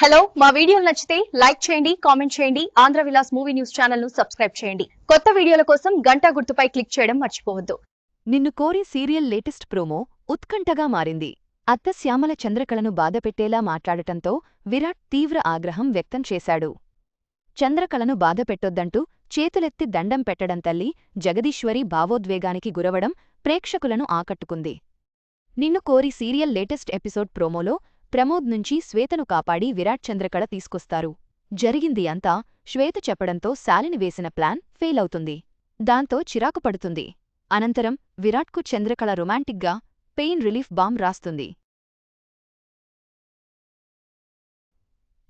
Hello మా వీడియోలు నచ్చితే లైక్ చేయండి కామెంట్ చేయండి ఆంధ్ర విలాస్ మూవీ న్యూస్ ఛానల్ను సబ్స్క్రైబ్ చేయండి. కొత్త వీడియోల కోసం గంట గుర్తుపై క్లిక్ చేయడం మర్చిపోవద్దు. నిన్ను కోరి సీరియల్ లేటెస్ట్ ప్రోమో ఉత్కంఠగా మారింది. అత్త శ్యామల చంద్రకళను బాధపెట్టేలా మాట్లాడటంతో విరాట్ తీవ్ర ఆగ్రహం వ్యక్తం చేశాడు. చంద్రకళను బాధపెట్టొద్దంటూ చేతులెత్తి దండం పెట్టడం తల్లి జగదీశ్వరి భావోద్వేగానికి గురవడం ప్రేక్షకులను ఆకట్టుకుంది. నిన్ను కోరి సీరియల్ లేటెస్ట్ ఎపిసోడ్ ప్రోమోలో ప్రమోద్ నుంచి శ్వేతను కాపాడి విరాట్ చంద్రకళ తీసుకొస్తారు. జరిగింది అంతా శ్వేత చెప్పడంతో శాలిని వేసిన ప్లాన్ ఫెయిల్ అవుతుంది. దాంతో చిరాకు పడుతుంది. అనంతరం విరాట్కు చంద్రకళ రొమాంటిక్గా పెయిన్ రిలీఫ్ బామ్ రాస్తుంది.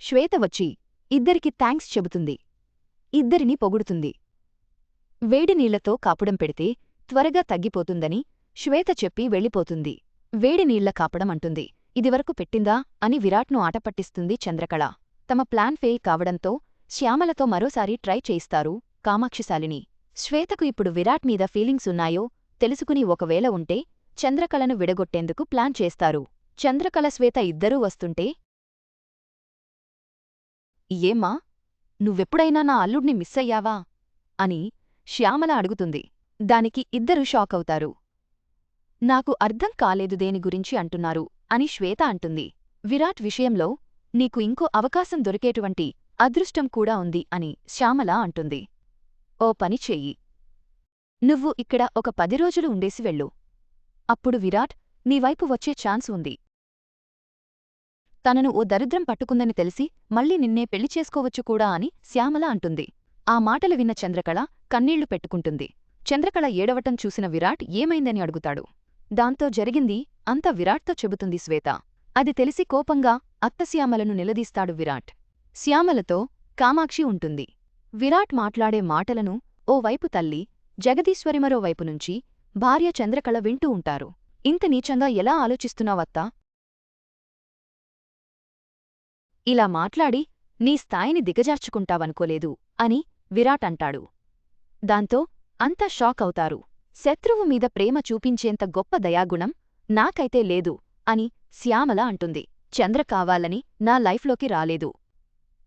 శ్వేత వచ్చి ఇద్దరికి థ్యాంక్స్ చెబుతుంది. ఇద్దరిని పొగుడుతుంది. వేడి నీళ్ళతో కాపుడం పెడితే త్వరగా తగ్గిపోతుందని శ్వేత చెప్పి వెళ్ళిపోతుంది. వేడి నీళ్ళ కాపడం అంటుంది. ఇదివరకు పెట్టిందా అని విరాట్ను ఆటపట్టిస్తుంది చంద్రకళ. తమ ప్లాన్ ఫెయిల్ కావడంతో శ్యామలతో మరోసారి ట్రై చేయిస్తారు కామాక్షిశాలిని. శ్వేతకు ఇప్పుడు విరాట్ మీద ఫీలింగ్స్ ఉన్నాయో తెలుసుకుని ఒకవేళ ఉంటే చంద్రకళను విడగొట్టేందుకు ప్లాన్ చేస్తారు. చంద్రకళ శ్వేత ఇద్దరూ వస్తుంటే ఏమ్మా నువ్వెప్పుడైనా నా అల్లుడ్ని మిస్ అయ్యావా? అని శ్యామల అడుగుతుంది. దానికి ఇద్దరూ షాకవుతారు నాకు అర్థం కాలేదు దేని గురించి అంటున్నారు అని శ్వేత అంటుంది. విరాట్ విషయంలో నీకు ఇంకో అవకాశం దొరికేటువంటి అదృష్టం కూడా ఉంది అని శ్యామల అంటుంది. ఓ పని చెయ్యి. నువ్వు ఇక్కడ ఒక పది రోజులు ఉండేసి వెళ్ళు. అప్పుడు విరాట్ నీవైపు వచ్చే ఛాన్స్ ఉంది. తనను ఓ దరిద్రం పట్టుకుందని తెలిసి మళ్ళీ నిన్నే పెళ్ళి చేసుకోవచ్చు కూడా అని శ్యామల అంటుంది. ఆ మాటలు విన్న చంద్రకళ కన్నీళ్ళు పెట్టుకుంటుంది. చంద్రకళ ఏడవటం చూసిన విరాట్ ఏమైందని అడుగుతాడు. దాంతో జరిగింది అంత విరాట్తో చెబుతుంది శ్వేత. అది తెలిసి కోపంగా అత్తశ్యామలను నిలదీస్తాడు విరాట్. శ్యామలతో కామాక్షి ఉంటుంది. విరాట్ మాట్లాడే మాటలను ఓవైపు తల్లి జగదీశ్వరి వైపు నుంచి భార్య చంద్రకళ వింటూ ఉంటారు. ఇంత నీచంగా ఎలా ఆలోచిస్తున్నావత్తా? ఇలా మాట్లాడి నీ స్థాయిని దిగజార్చుకుంటావనుకోలేదు అని విరాట్ అంటాడు. దాంతో అంతా షాక్ అవుతారు. శత్రువు మీద ప్రేమ చూపించేంత గొప్ప దయాగుణం నాకైతే లేదు అని శ్యామల అంటుంది. చంద్ర కావాలని నా లైఫ్లోకి రాలేదు.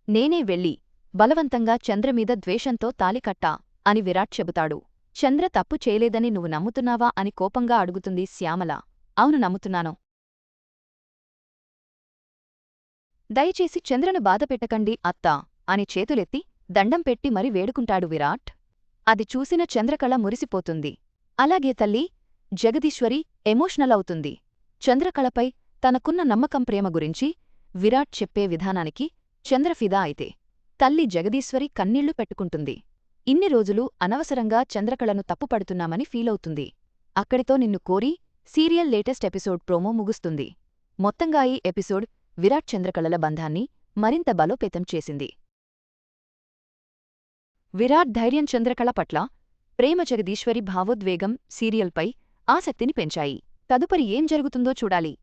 నేనే వెళ్ళి బలవంతంగా చంద్రమీద ద్వేషంతో తాలికట్టా అని విరాట్ చెబుతాడు. చంద్ర తప్పు చేయలేదని నువ్వు నమ్ముతున్నావా అని కోపంగా అడుగుతుంది శ్యామల. అవును నమ్ముతున్నాను. దయచేసి చంద్రను బాధపెట్టకండి అత్తా అని చేతులెత్తి దండం పెట్టి మరి వేడుకుంటాడు విరాట్. అది చూసిన చంద్రకళ మురిసిపోతుంది. అలాగే తల్లి జగదీశ్వరి ఎమోషనల్ అవుతుంది. చంద్రకళపై తనకున్న నమ్మకం ప్రేమ గురించి విరాట్ చెప్పే విధానానికి చంద్రఫిదా అయితే. తల్లి జగదీశ్వరి కన్నీళ్ళు పెట్టుకుంటుంది. ఇన్ని రోజులు అనవసరంగా చంద్రకళను తప్పుపడుతున్నామని ఫీలవుతుంది అక్కడితో నిన్ను కోరి సీరియల్ లేటెస్ట్ ఎపిసోడ్ ప్రోమో ముగుస్తుంది. మొత్తంగా ఈ ఎపిసోడ్ విరాట్ చంద్రకళల బంధాన్ని మరింత బలోపేతం చేసింది. విరాట్ ధైర్యం చంద్రకళ పట్ల ప్రేమ జగదీశ్వరి భావోద్వేగం సీరియల్పై ఆసక్తిని పెంచాయి. తదుపరి ఏం జరుగుతుందో చూడాలి.